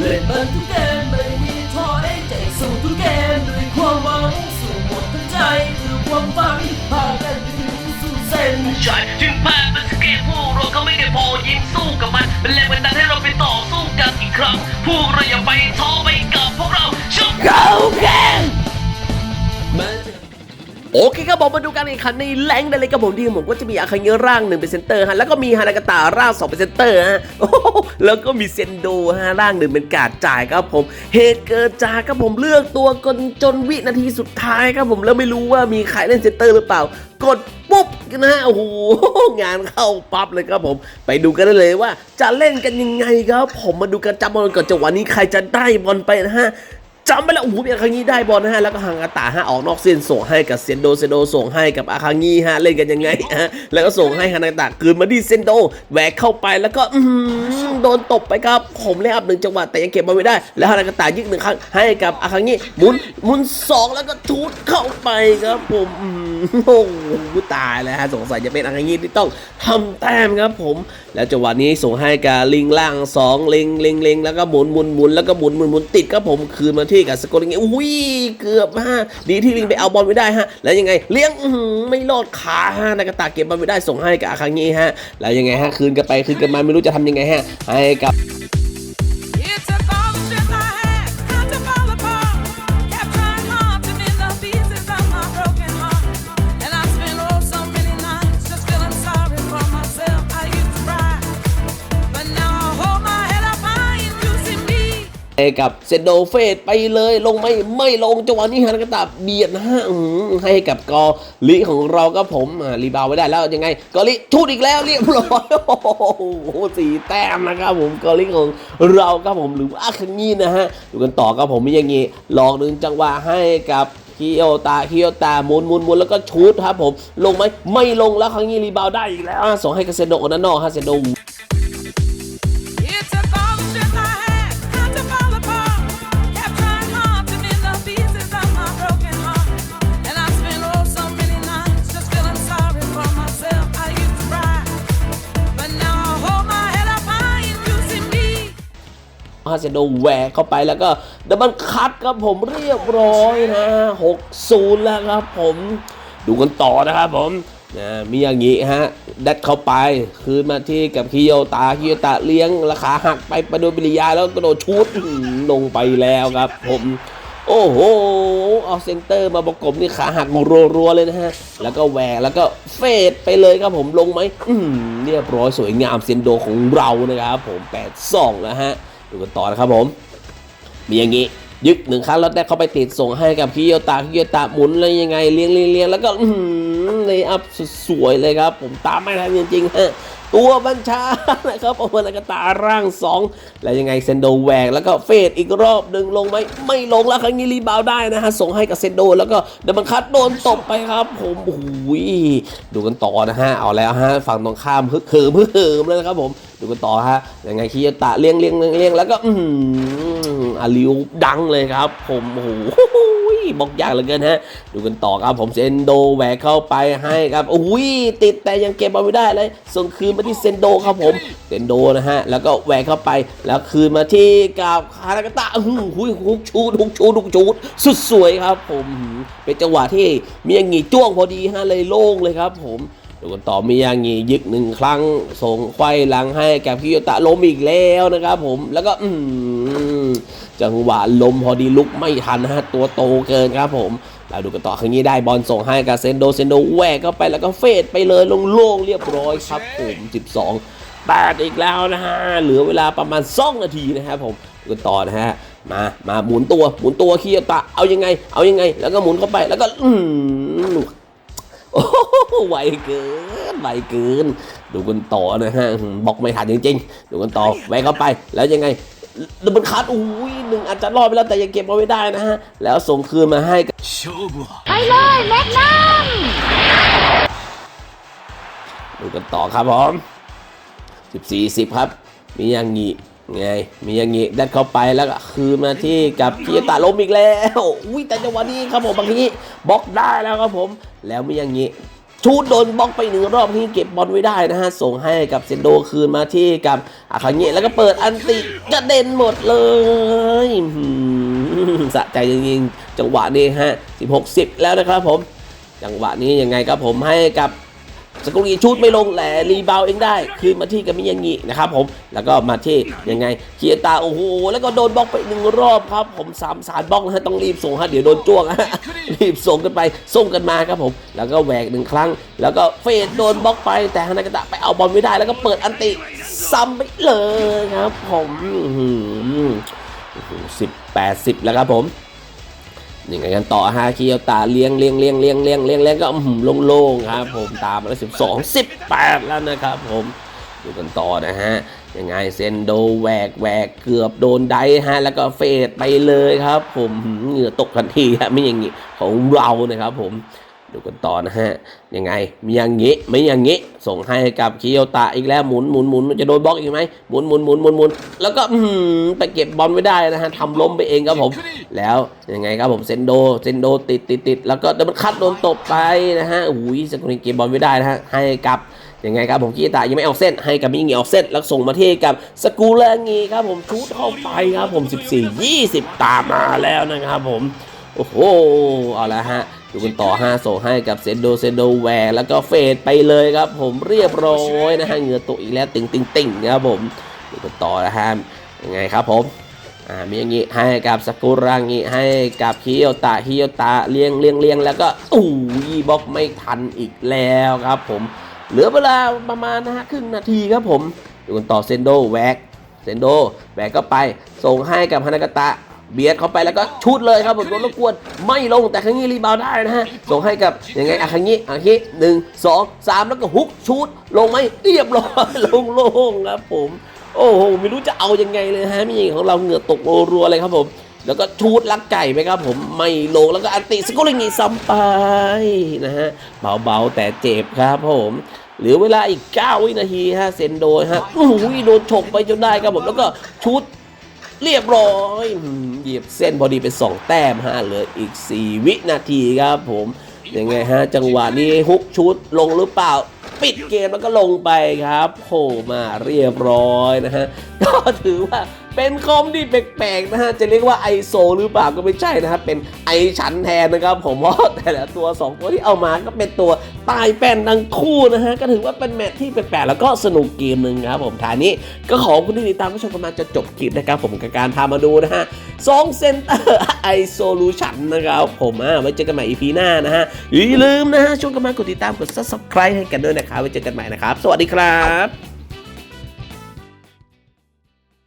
เล่นมันทุกเกมไม่มีท้อได้ใจสู้ทุกเกมด้วยความหวังสู้หมดทั้งใจคือความฝันพากันไปถึงสู่เส้นชัยถึงแพ้เป็นสเกตพวกเราไม่ได้พอยิ้มสู้กับ ผมมาดูการแข่งขันในแรงได้เลยครับผมที่ผมก็จะมีอาคังเงร่างหนึ่งเป็นเซนเตอร์ฮะแล้วก็มีฮานากาตาร่างสองเป็นเซนเตอร์ฮะแล้วก็มีเซนโดฮะร่างหนึ่งเป็นการ์ดจ่ายครับผมเหตุเกิดจากครับผมเลือกตัวกนจนวินาทีสุดท้ายครับผมแล้วไม่รู้ว่ามีใครเล่นเซนเตอร์หรือเปล่ากดปุ๊บนะฮะโอ้โหงานเข้าปั๊บเลยครับผม ไปดูกันได้เลยว่าจะเล่นกันยังไงครับ ผมมาดูกันจับบอลก่อนจังหวะนี้ใครจะได้บอลไปนะฮะ จำไปแล้วโอ้โหมีอาคังงี้ได้บอลนะฮะแล้วก็ฮังอาตาฮะออกนอกเส้นส่งให้กับเซนโดเซนโดส่งให้กับอาคังงี้ฮะเล่นกันยังไงฮะแล้วก็ส่งให้ฮันอาตาคืนมาที่เซนโดแหวกเข้าไปแล้วก็อืโดนตบไปครับผมเล่นอัพหนึ่งจังหวะแต่ยังเก็บบอลไม่ได้ แล้วฮันอาตายิงหนึ่งครั้งให้กับอาคังงี้หมุนหมุนสองแล้วก็ทูดเข้าไปครับผมโอ้โหตายแล้วฮะสงสัยจะเป็นอาคังงี้ที่ต้องทำแต้มครับผม แล้วจังหวะนี้ส่งให้กับลิงล่างสองลิงลิงลิงแล้วก็หมุนหมุนหมุนแล้วก็หมุนหมุนหมุนติดครับผมคืนมาที่กับสกอร์ลิงอุ้ยเกือบฮะดีที่ลิงไปเอาบอลไม่ได้ฮะ แล้วยังไงเลี้ยงไม่รอดขาฮะนากาตาเก็บบอลไม่ได้ส่งให้กับอาคังงี้ฮะ แล้วยังไงฮะคืนกันไปคืนกันมาไม่รู้จะทำยังไงฮะให้กับ กับเซโดเฟสไปเลยลงไม่ไม่ลงจังหวะนี้ฮานากาตาเบียดนะฮะให้กับกอลิของเราก็ผมรีบาวไว้ได้แล้วยังไงกอลิทูดอีกแล้วเรียบร้อยโอ้โหสี่แต้มนะครับผมกอลิของเราครับผมหรือว่าอาคังงี้นะฮะดูกันต่อครับผมมีอย่างงี้ลองหนึ่งจังหวะให้กับคิโอตาคิโอตาหมุนหมุนหมุนแล้วก็ชูดครับผมลงไหมไม่ลงแล้วครั้งนี้รีบาวได้อีกแล้วส่งให้กับเซโดอนานอกฮะเซโดาเซโดแหวกเข้าไปแล้วก็ดับเบิลคัตครับผมเรียบร้อยนะ6-0แล้วครับผมดูกันต่อนะครับผมนะมีอย่างนี้ฮะดัดเข้าไป คืนมาที่กับคิโยตาคิโยตาเลี้ยงราคาหักไปไปโดยปริยาแล้วกระโดดชุดลงไปแล้วครับผมโอ้โห เอาเซนเตอร์มาประกบนี่ขาหักรัวๆเลยนะฮะ แล้วก็แหวกแล้วก็เฟดไปเลยครับผมลงไหมอืมเรียบร้อยสวยงามเซนโดของเรานะครับผม 8 2แล้วฮะ ดูกันต่อนะครับผม มีอย่างนี้ ยึกหนึ่งครั้งแล้วได้เข้าไปติดส่งให้กับคิโยตาคิโยตาหมุนอะไรยังไงเลี้ยงเลี้ยงแล้วก็อืมเลยอัพสวยๆเลยครับ ผมตามไม่ทันจริงๆฮะ ตัวบัญชานะครับโอเวอร์ลกตาร่างสองแล้วยังไงเซนโดแหวกแล้วก็เฟดอีกรอบหนึ่งลงไหมไม่ลงแล้วครั้งนี้รีบาวได้นะฮะส่งให้กับเซนโด แล้วก็เดบังคัตโดนตบไปครับ ผมโอ้โหดูกันต่อนะฮะเอาแล้วฮะฝั่งตรงข้ามฮึกเหิมฮึกเหิมเลยนะครับผมดูกันต่อฮะยังไงคิยตะเลี้ยงเลี้ยงเลี้ยงเลี้ยงแล้วก็อืมอาลิวดังเลยครับ ผมโอ้โห บอกยากเหลือเกินฮะ ดูกันต่อครับผมเซนโดแหวกเข้าไปให้ครับอุ้ยติดแต่ยังเก็บเอาไม่ได้เลย ส่งคืนมาที่เซนโดครับผมเซนโดนะฮะ แล้วก็แหวกเข้าไปแล้วคืนมาที่กับคารากาตะอื้หุยฮุกชูดฮุกชูดฮุกชูดสุดสวยครับผมเป็นจังหวะที่มีอย่างงี้จ้วงพอดีฮะเลยโล่งเลยครับผมดูกันต่อมีอย่างงี้ยึกหนึ่งครั้ง ส่งไขว้หลังให้กับคิโยตะล้มอีกแล้วนะครับผมแล้วก็อืม จังหวะลมพอดีลุกไม่ทันนะฮะตัวโตเกินครับผมเราดูกันต่อครั้งนี้ได้บอลส่งให้กับเซนโดเซนโดแหวกเข้าไปแล้วก็เฟดไปเลยลงโล่งเรียบร้อยครับผม12แปดอีกแล้วนะฮะเหลือเวลาประมาณ2นาทีนะครับผมดูกันต่อนะฮะมามาหมุนตัวหมุนตัวคิโยตะเอายังไง เอายังไง แล้วก็หมุนเข้าไปแล้วก็อืมโอ้โหไวเกินไวเกิน ดูกันต่อนะฮะบอกไม่ทันจริงๆ ดูกันต่อแหวกเข้าไปแล้วยังไง ดับเบิลคัทอุ้ยหนึ่งอาจจะรอดไปแล้วแต่ยังเก็บเอาไว้ได้นะฮะ แล้วส่งคืนมาให้กับไปเลยแมกนัมดูกันต่อครับผม14 10 ครับ มีอย่างงี้ไง มีอย่างงี้ดัดเข้าไปแล้วก็คืนมาที่กับคีตาล้มอีกแล้ว อุ้ยแต่จังหวะนี้ครับผมบางทีบล็อกได้แล้วครับผม แล้วมีอย่างงี้ ชูดโดนบล็อกไปหนึ่งรอบที่เก็บบอลไว้ได้นะฮะ ส่งให้กับเซนโดคืนมาที่กับอาคาเงะแล้วก็เปิดอันติกระเด็นหมดเลยสะใจจริงๆ จังหวะนี้ฮะ 16 10 แล้วนะครับผม จังหวะนี้ยังไงครับผมให้กับ สกุลีชูดไม่ลงแหละรีบาวเองได้ คืนมาที่กับมิยางินะครับผมแล้วก็มาที่ยังไงเคียตาโอ้โหแล้วก็โดนบล็อกไปหนึ่งรอบครับ ผมสามสารบล็อกนะฮะต้องรีบส่งฮะเดี๋ยวโดนจ้วงฮะรีบส่งกันไปส่งกันมาครับผม แล้วก็แหวกหนึ่งครั้ง แล้วก็เฟดโดนบล็อกไปแต่ฮานากาตะไปเอาบอลไม่ได้ แล้วก็เปิดอันติซ้ำไปเลยครับ ผมสิบแปดสิบแล้วครับผม ยังไงกันต่อฮะเคียวตาเลี้ยงเลี้ยงเลี้ยงเลี้ยงเลี้ยงเลี้ยงเลี้ยงก็อื้อหือโล่งๆครับ ผมตามมาแล้วสิบสองสิบแปดแล้วนะครับ ผมดูกันต่อนะฮะยังไงเซนโดแหวกแหวกเกือบโดนไดฮะแล้วก็เฟดไปเลยครับ ผมเหงื่อตกทันทีฮะไม่อย่างงี้ของเรานะครับ ผม ดูกันต่อนะฮะ ยังไง มีอย่างงี้ไม่อย่างงี้ส่งให้กับเคียตาอีกแล้วหมุนหมุนหมุนจะโดนบล็อกอีกไหมหมุนหมุนหมุนหมุนหมุนแล้วก็ไปเก็บบอลไม่ได้นะฮะทำล้มไปเองครับผม แล้วยังไงครับผมเซนโดเซนโดติดติดติดแล้วก็ดับเบิลคัตโดนตบไปนะฮะอุ้ยสกุลเกมบบอลไม่ได้นะฮะให้กับยังไงครับผมกีตายังไม่ออกเส้นให้กับมิงีออกเส้นแล้วส่งมาที่กับสกูเลงีครับผมชุดเข้าไปครับผม 14 20 ตามมาแล้วนะครับผมโอ้โหเอาละฮะ ดูกันต่อ5ส่งให้กับเซนโดเซนโดแวร์แล้วก็เฟดไปเลยครับ ผมเรียบร้อยนะฮะเหงื่อตกอีกแล้วติ่งติ่งติ่งครับผมดูกันต่อนะฮะยังไงครับผมอ่ามีอย่างงี้ให้กับสกุรังงี้ให้กับฮิโยตะฮิโยตะเลี้ยงเลี้ยงเลี้ยงแล้วก็อู้ยบล็อกไม่ทันอีกแล้วครับ ผมเหลือเวลาประมาณนะฮะครึ่งนาทีครับผมดูกันต่อเซนโดแวกเซนโดแวกก็ไปส่งให้กับฮานากตะ เบียดเข้าไปแล้วก็ชุดเลยครับผมโดนรบกวนไม่ลงแต่ครั้งนี้รีบาวได้นะฮะส่งให้กับยังไงอาคังิอาคิหนึ่งสองสามแล้วก็ฮุกชุดลงไหมเรียบร้อยลงโล่งครับผมโอ้โหไม่รู้จะเอายังไงเลยฮะมีของเราเหงื่อตกรัวๆเลยครับผม แล้วก็ชูดลักไก่ไปครับผมไม่ลงแล้วก็อันติสกุลิงีซ้ำไปนะฮะเบาๆแต่เจ็บครับผมเหลือเวลาอีก 9 วินาทีฮะเซนโดฮะโอ้โหโดนฉกไปจนได้ครับผม แล้วก็ชุด เรียบร้อยเหยียบเส้นพอดีเป็น2แต้มฮะเหลืออีก 4 วินาทีครับผมยังไงฮะจังหวะนี้ฮุกชุดลงหรือเปล่า ปิดเกมแล้วก็ลงไปครับโผมาเรียบร้อยนะฮะก็ถือว่าเป็นคอมที่แปลกๆนะฮะจะเรียกว่าไอโซหรือเปล่าก็ไม่ใช่นะครับเป็นไอฉันแทนนะครับผมเพราะแต่ละตัว 2 ตัวที่เอามาก็เป็นตัว ตายแป้นทั้งคู่นะฮะ ก็ถือว่าเป็นแมตช์ที่แปลกๆแล้วก็สนุกเกมหนึ่งครับผมทานนี้ก็ขอบคุณที่ติดตามผู้ชมกันมาจะจบคลิปนะครับผมกับการพามาดูนะฮะสองเซนเตอร์ไอโซลูชันนะครับผมอะไว้เจอกันใหม่ EP หน้านะฮะอย่าลืมนะฮะช่วงกันมากดติดตามกดซับสไครต์ให้กันด้วยนะครับไว้เจอกันใหม่นะครับ สวัสดีครับ